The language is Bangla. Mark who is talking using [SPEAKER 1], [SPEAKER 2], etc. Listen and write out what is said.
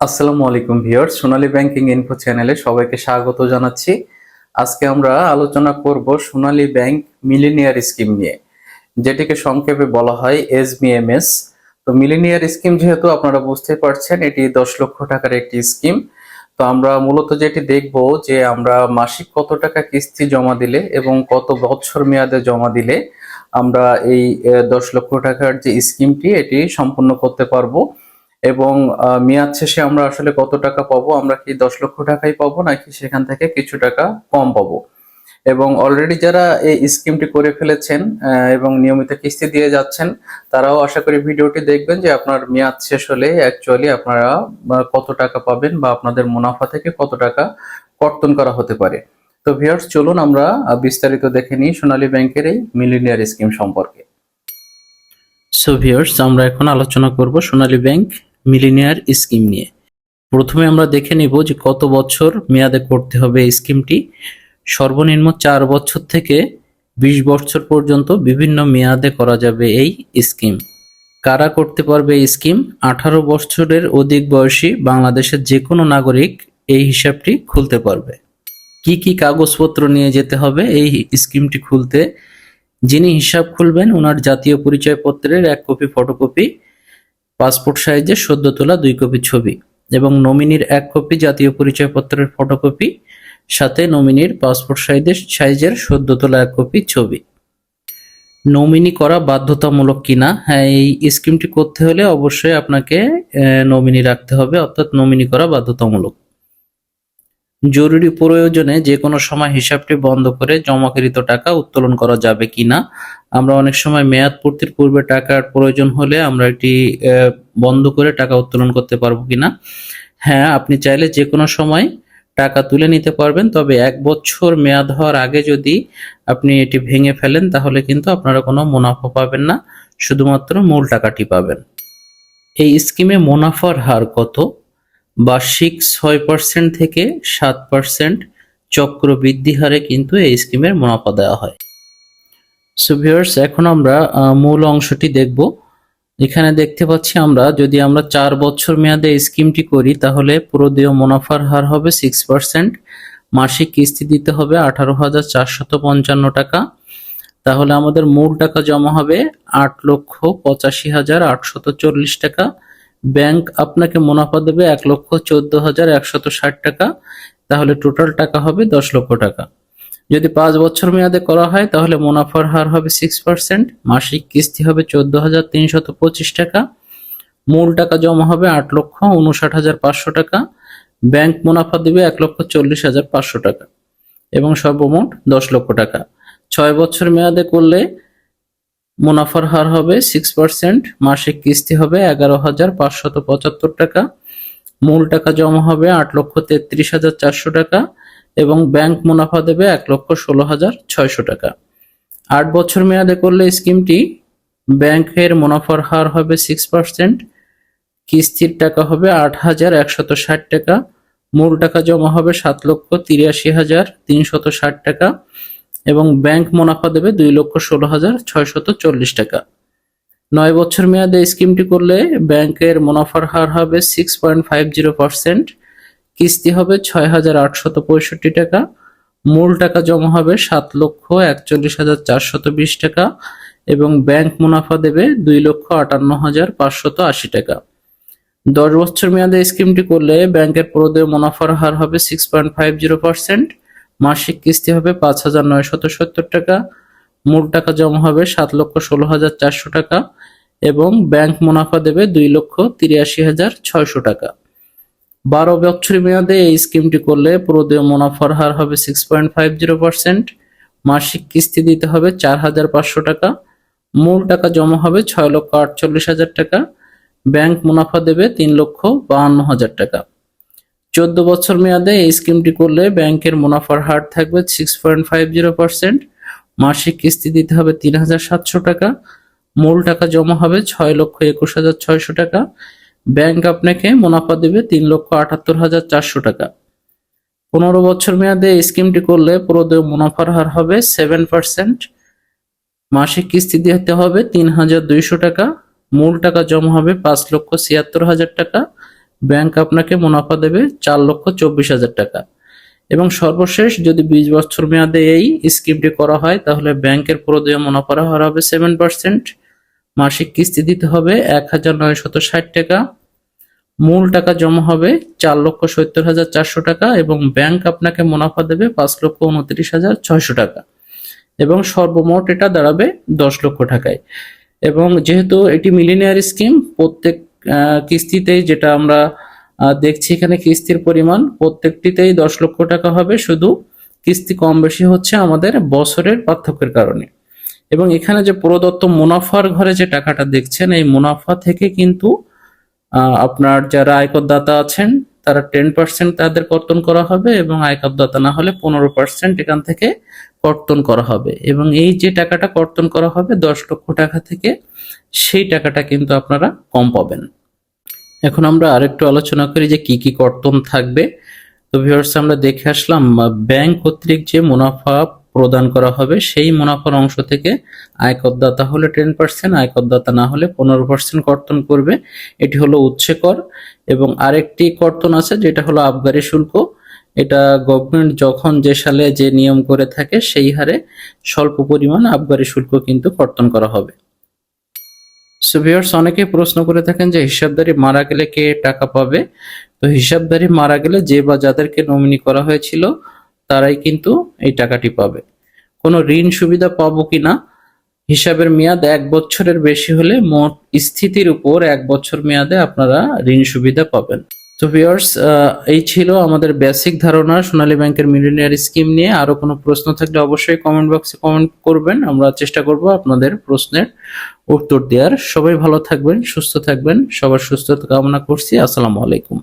[SPEAKER 1] আসসালামু আলাইকুম ভিউয়ার্স, সোনালী ব্যাংকিং ইনফো চ্যানেলে সবাইকে স্বাগত জানাচ্ছি। আজকে আমরা আলোচনা করব সোনালী ব্যাংক মিলিনিয়ার স্কিম নিয়ে, যেটিকে সংক্ষেপে বলা হয় এসবিএমএস তো মিলিনিয়ার স্কিম যেহেতু আপনারা বুঝতে পারছেন, এটি দশ লক্ষ টাকার একটি স্কিম। তো আমরা মূলত যেটি দেখব যে আমরা মাসিক কত টাকা কিস্তি জমা দিলে এবং কত বছর মেয়াদে জমা দিলে আমরা এই দশ লক্ষ টাকার যে স্কিমটি, এটি সম্পূর্ণ করতে পারব। এবং মেয়াদ শেষে আমরা আসলে কত টাকা পাবো? আমরা কি দশ লক্ষ টাকাই পাবো নাকি সেখান থেকে কিছু টাকা কম পাবো? এবং অলরেডি যারা এই স্কিমটি করে ফেলেছেন এবং নিয়মিত কিস্তি দিয়ে যাচ্ছেন, তারাও আশা করি ভিডিওটি দেখবেন যে আপনার মেয়াদ শেষ হলে অ্যাকচুয়ালি আপনারা কত টাকা পাবেন বা আপনাদের মুনাফা থেকে কত টাকা কর্তন করা হতে পারে। তো ভিউয়ার্স চলুন আমরা বিস্তারিত দেখে নিই সোনালী ব্যাংকের এই মিলিনিয়ার স্কিম সম্পর্কে। সো ভিউয়ার্স আমরা এখন আলোচনা করব সোনালী ব্যাংক মিলিনিয়ার স্কিম নিয়ে। প্রথমে আমরা দেখে নিব যে কত বছর মেয়াদে করতে হবে এই স্কিমটি। সর্বনিম্ন চার বছর থেকে বিশ বছর পর্যন্ত বিভিন্ন মেয়াদে করা যাবে এই স্কিম। কারা করতে পারবে এই স্কিম? আঠারো বছরের অধিক বয়সী বাংলাদেশের যে কোনো নাগরিক এই হিসাবটি খুলতে পারবে। কি কি কাগজপত্র নিয়ে যেতে হবে এই স্কিমটি খুলতে? যিনি হিসাব খুলবেন ওনার জাতীয় পরিচয়পত্রের এক কপি, ফটোকপি পাসপোর্ট সাইজের সদ্য তোলা দুই কপি ছবি এবং নমিনির এক কপি জাতীয় পরিচয়পত্রের ফটোকপি, সাথে নমিনির পাসপোর্ট সাইজের সাইজের সদ্য তোলা এক কপি ছবি। নমিনি করা বাধ্যতামূলক কিনা হ্যাঁ এই স্কিমটি করতে হলে অবশ্যই আপনাকে নমিনি রাখতে হবে, অর্থাৎ নমিনি করা বাধ্যতামূলক। জরুরি প্রয়োজনে যে কোনো সময় হিসাবটি বন্ধ করে জমাকৃত টাকা উত্তোলন করা যাবে কিনা। আমরা অনেক সময় মেয়াদ পূর্তির পূর্বে টাকার প্রয়োজন হলে আমরা এটি বন্ধ করে টাকা উত্তোলন করতে পারব কিনা। হ্যাঁ আপনি চাইলে যে কোনো সময় টাকা তুলে নিতে পারবেন, তবে এক বছর মেয়াদ হওয়ার আগে যদি আপনি এটি ভেঙে ফেলেন, তাহলে কিন্তু আপনারা কোনো মুনাফা পাবেন না, শুধুমাত্র মূল টাকাটি পাবেন। এই স্কিমে মুনাফার হার কত? বার্ষিক ছয় পার্সেন্ট থেকে সাত পার্সেন্ট চক্রবৃদ্ধি হারে কিন্তু এই স্কিমের মুনাফা দেওয়া হয়। সো ভিউয়ার্স এখন আমরা মূল অংশটি দেখব। এখানে দেখতে পাচ্ছি আমরা, যদি আমরা চার বছর মেয়াদে স্কিমটি করি, তাহলে পুরোদেয় মুনাফার হার হবে সিক্স পার্সেন্ট মাসিক কিস্তি দিতে হবে আঠারো হাজার চারশত পঞ্চান্ন টাকা। তাহলে আমাদের মূল টাকা জমা হবে আট লক্ষ পঁচাশি হাজার আটশত চল্লিশ টাকা। ব্যাংক আপনাকে মুনাফা দেবে এক লক্ষ চোদ্দ হাজার একশত ষাট টাকা। তাহলে টোটাল টাকা হবে দশ লক্ষ টাকা। যদি পাঁচ বছর মেয়াদে করা হয়, তাহলে মুনাফার হার হবে সিক্স পার্সেন্ট মাসিক কিস্তি হবে চোদ্দ হাজার তিনশত পঁচিশ টাকা। মূল টাকা জমা হবে আট লক্ষ উনষাট হাজার পাঁচশো টাকা। ব্যাংক মুনাফা দেবে এক লক্ষ চল্লিশ হাজার পাঁচশো টাকা। এবং সর্বমোট দশ লক্ষ টাকা। ছয় বছর মেয়াদে করলে মুনাফার হার হবে সিক্স পার্সেন্ট মাসিক কিস্তি হবে এগারো হাজার পাঁচশত পঁচাত্তর টাকা, মূল টাকা জমা হবে আট লক্ষ তেত্রিশ হাজার চারশো টাকা এবং ব্যাংক মুনাফা দেবে এক লক্ষ ষোলো হাজার ছয়শো টাকা। আট বছর মেয়াদে করলে স্কিমটি, ব্যাংকের মুনাফার হার হবে সিক্স পার্সেন্ট কিস্তির টাকা হবে আট হাজার একশত ষাট টাকা, মূল টাকা জমা হবে সাত লক্ষ তিরাশি হাজার তিনশত ষাট টাকা এবং ব্যাংক মুনাফা দেবে দুই লক্ষ ষোলো হাজার ছয়শত চল্লিশ টাকা। নয় বছর মেয়াদে স্কিমটি করলে ব্যাংকের মুনাফার হার হবে six point five zero percent কিস্তি হবে ছয় হাজার আটশত পঁয়ষট্টি টাকা, মূল টাকা জমা হবে সাত লক্ষ একচল্লিশ হাজার চারশত বিশ টাকা এবং ব্যাংক মুনাফা দেবে দুই লক্ষ আটান্ন হাজার পাঁচশত আশি টাকা। দশ বছর মেয়াদে স্কিমটি করলে ব্যাংকের প্রদেয় মুনাফার হার হবে six point five zero percent মাসিক কিস্তি হবে পাঁচ হাজার নয়শত সত্তর টাকা, মূল টাকা জমা হবে সাত লক্ষ ষোলো হাজার চারশো টাকা এবং ব্যাংক মুনাফা দেবে দুই লক্ষ তিরাশি হাজার ছয়শো টাকা। বারো বছর মেয়াদে এই স্কিমটি করলে প্রদেয় মুনাফার হার হবে six point five zero percent মাসিক কিস্তি দিতে হবে চার হাজার পাঁচশো টাকা, মূল টাকা জমা হবে ছয় লক্ষ আটচল্লিশ হাজার টাকা, ব্যাংক মুনাফা দেবে তিন লক্ষ বাহান্ন হাজার টাকা। চোদ্দ বছর মেয়াদে এই স্কিমটি করলে ব্যাংকের মুনাফার হার থাকবে six point five zero percent মাসিক কিস্তি দিতে হবে তিন হাজার সাতশো টাকা, মূল টাকা জমা হবে ছয় লক্ষ একুশ হাজার ছয়শো টাকা, ব্যাংক আপনাকে মুনাফা দেবে তিন লক্ষ আটাত্তর হাজার চারশো টাকা। পনেরো বছর মেয়াদে এই স্কিমটি করলে পুরোদেয় মুনাফার হার হবে সেভেন পার্সেন্ট মাসিক কিস্তি দিতে হবে তিন হাজার দুইশো টাকা, মূল টাকা জমা হবে পাঁচ লক্ষ ছিয়াত্তর হাজার টাকা ব্যাংক আপনাকে মুনাফা দেবে চার লক্ষ চব্বিশ হাজার টাকা। এবং সর্বশেষ যদি বিশ বছর মেয়াদে এই স্কিমটি করা হয়, তাহলে ব্যাংকের প্রদেয় মুনাফার হার হবে সেভেন পার্সেন্ট মাসিক কিস্তি দিতে হবে এক হাজার নয়শত ষাট টাকা। মূল টাকা জমা হবে চার লক্ষ সত্তর হাজার চারশো টাকা এবং ব্যাংক আপনাকে মুনাফা দেবে পাঁচ লক্ষ উনত্রিশ হাজার ছয়শো টাকা। এবং সর্বমোট এটা দাঁড়াবে দশ লক্ষ টাকায়। এবং যেহেতু এটি মিলিনিয়ার স্কিম, প্রত্যেক কিস্তিতেই যেটা আমরা দেখছি এখানে কিস্তির পরিমাণ প্রত্যেকটিতেই দশ লক্ষ টাকা হবে। শুধু কিস্তি কম বেশি হচ্ছে আমাদের বছরের পার্থক্যের কারণে। এবং এখানে যে প্রদত্ত মুনাফার ঘরে যে টাকাটা দেখছেন, এই মুনাফা থেকে কিন্তু আপনার যারা আয়করদাতা আছেন তারা টেন পার্সেন্ট তাদের কর্তন করা হবে এবং আয়করদাতা না হলে পনেরো পার্সেন্ট এখান থেকে কর্তন করা হবে। এবং এই যে টাকাটা কর্তন করা হবে, দশ লক্ষ টাকা থেকে সেই টাকাটা কিন্তু আপনারা কম পাবেন। এখন আমরা আরেকটু আলোচনা করি যে কি কি কর্তন থাকবে। তো ভিউয়ার্স আমরা দেখে আসলাম ব্যাংক কর্তৃক যে মুনাফা প্রদান করা হবে, সেই মুনাফার অংশ থেকে আয়করদাতা হলে টেন পার্সেন্ট আয়করদাতা না হলে পনেরো পার্সেন্ট কর্তন করবে। এটি হলো উচ্ছে কর এবং আরেকটি কর্তন আছে, যেটা হলো আবগারি শুল্ক। এটা গভর্নমেন্ট যখন যে সালে যে নিয়ম করে থাকে, সেই হারে স্বল্প পরিমাণ আবগারি শুল্ক কিন্তু কর্তন করা হবে। সো ভিউয়ার্স অনেকে প্রশ্ন করে থাকেন যে হিসাবদারি মারা গেলে কে টাকা পাবে? তো হিসাবদারি মারা গেলে যে বা যাদেরকে নমিনি করা হয়েছিল তারাই কিন্তু এই টাকাটি পাবে। কোনো ঋণ সুবিধা পাবো কিনা? হিসাবের মেয়াদ এক বছরের বেশি হলে মোট স্থিতির উপর এক বছর মেয়াদে আপনারা ঋণ সুবিধা পাবেন। তো ভিউয়ার্স এই ছিল আমাদের বেসিক ধারণা সোনালী ব্যাংকের মিলিনিয়ার স্কিম নিয়ে। আরও কোনো প্রশ্ন থাকলে অবশ্যই কমেন্ট বক্সে কমেন্ট করবেন। আমরা চেষ্টা করব আপনাদের প্রশ্নের উত্তর দেওয়ার। সবাই ভালো থাকবেন, সুস্থ থাকবেন। সবার সুস্থতা কামনা করছি। আসসালামু আলাইকুম।